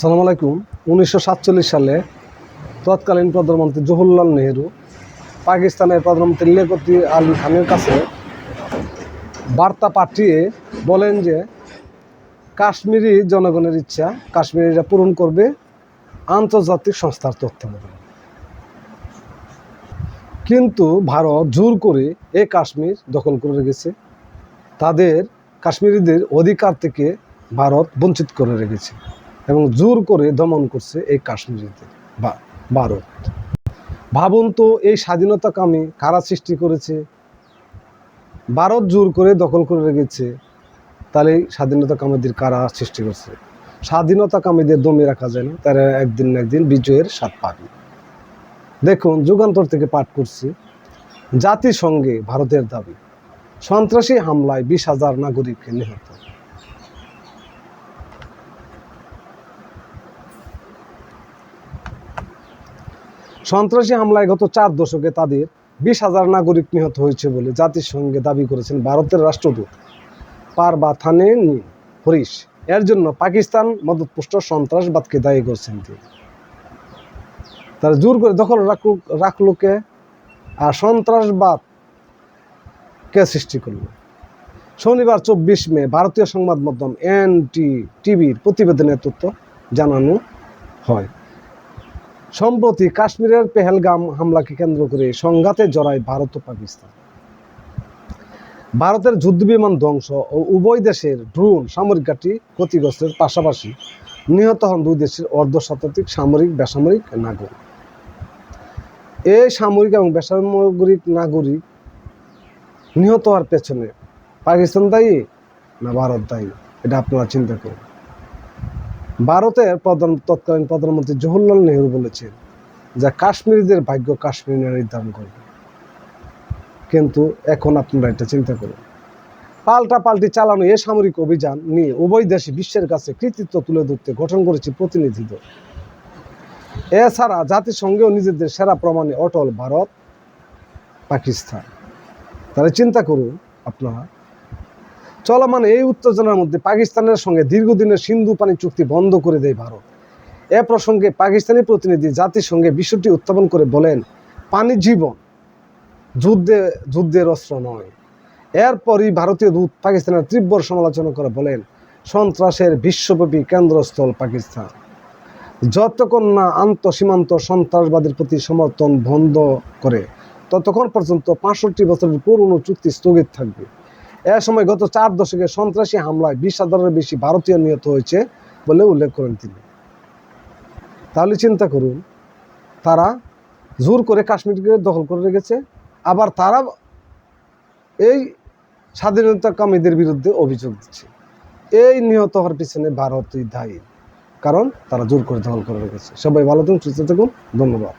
সালাম আলাইকুম। উনিশশো সাতচল্লিশ সালে তৎকালীন প্রধানমন্ত্রী জওহরলাল নেহরু পাকিস্তানের প্রধানমন্ত্রী লেকতি আলী খানের কাছে বার্তা পাঠিয়ে বলেন যে, কাশ্মীরি জনগণের ইচ্ছা কাশ্মীরিরা পূরণ করবে, আন্তর্জাতিক সংস্থার তত্ত্বাবধানে কিন্তু ভারত জোর করে এ কাশ্মীর দখল করে রেখেছে। তাদের কাশ্মীরিদের অধিকার থেকে ভারত বঞ্চিত করে রেখেছে। এবং জোর করে দমন করছে এই কাশ্মীরিদের বা ভারত। ভাবুন তো, এই স্বাধীনতাকামী কারা সৃষ্টি করেছে? ভারত জোর করে দখল করে রেখেছে, তাহলে স্বাধীনতাকামীদের কারা সৃষ্টি করছে? স্বাধীনতাকামীদের দমে রাখা যায় না, তারা একদিন না একদিন বিজয়ের স্বাদ পাবে। দেখুন, যুগান্তর থেকে পাঠ করছি। জাতিসংঘে ভারতের দাবি, সন্ত্রাসী হামলায় বিশ হাজার নাগরিককে নিহত। সন্ত্রাসী হামলায় গত চার দশকে তাদের বিশ হাজার নাগরিক নিহত হয়েছে বলে জাতিসংঘে দাবি করেছেন ভারতের রাষ্ট্রদূত। পারবা থানে হরিশ। এর জন্য পাকিস্তান মদতপুষ্ট সন্ত্রাসবাদকে দায়ী করছেন তিনি। তারা জোর করে দখল রাখল রাখল কে আর সন্ত্রাসবাদ কে সৃষ্টি করল? শনিবার চব্বিশ মে ভারতীয় সংবাদ মাধ্যম এনটি টিভির প্রতিবেদনের তথ্য জানানো হয়। সম্প্রতি কাশ্মীরের পেহেলগাম হামলাকে কেন্দ্র করে সংঘাতে জড়ায় ভারত ও পাকিস্তান। ভারতের যুদ্ধবিমান ধ্বংস ও উভয় দেশের ড্রোন সামরিক ঘাঁটি ক্ষতিগ্রস্তের পাশাপাশি নিহত হন দুই দেশের অর্ধশতাধিক সামরিক, বেসামরিক নাগরিক। এই সামরিক এবং বেসামরিক নাগরিক নিহত হওয়ার পেছনে পাকিস্তান দায়ী না ভারত দায়ী? এটা আপনারা চিন্তা করুন। ভারতের প্রধান, তৎকালীন প্রধানমন্ত্রী জওহরলাল নেহরু বলেছেন যে কাশ্মীরিদের ভাগ্য কাশ্মীর নির্ধারণ করবে। কিন্তু এখন আপনারা এটা চিন্তা করুন। পাল্টা পাল্টি চালানো এ সামরিক অভিযান নিয়ে উভয় দেশে বিশ্বের কাছে কৃতিত্ব তুলে ধরতে গঠন করেছে প্রতিনিধি দল। এছাড়া জাতিসংঘেও নিজেদের সেরা প্রমাণে অটল ভারত, পাকিস্তান। তাহলে চিন্তা করুন আপনারা চলমান এই উত্তেজনার মধ্যে পাকিস্তানের সঙ্গে দীর্ঘদিনের সিন্ধু পানি চুক্তি বন্ধ করে দেয় ভারত। এ প্রসঙ্গে পাকিস্তানি প্রতিনিধি জাতিসংঘে বিষয়টি উত্থাপন করে বলেন, পানি জীবন, যুদ্ধে, যুদ্ধের অস্ত্র নয়। এরপরই ভারতীয় দূত পাকিস্তানের তীব্র সমালোচনা করে বলেন, সন্ত্রাসের বিশ্বব্যাপী কেন্দ্রস্থল পাকিস্তান। যতক্ষণ না আন্তঃসীমান্ত সন্ত্রাসবাদের প্রতি সমর্থন বন্ধ করে, ততক্ষণ পর্যন্ত পাঁচষট্টি বছরের পুরনো চুক্তি স্থগিত থাকবে। এ সময় গত চার দশকে সন্ত্রাসী হামলায় বিশ হাজারের বেশি ভারতীয় নিহত হয়েছে বলে উল্লেখ করেন তিনি। তাহলে চিন্তা করুন, তারা জোর করে কাশ্মীরকে দখল করে রেখেছে, আবার তারা এই স্বাধীনতাকামীদের বিরুদ্ধে অভিযোগ দিচ্ছে। এই নিহত হওয়ার পিছনে ভারতই দায়ী, কারণ তারা জোর করে দখল করে রেখেছে। সবাই ভালো থাকুন, সুস্থ থাকুন, ধন্যবাদ।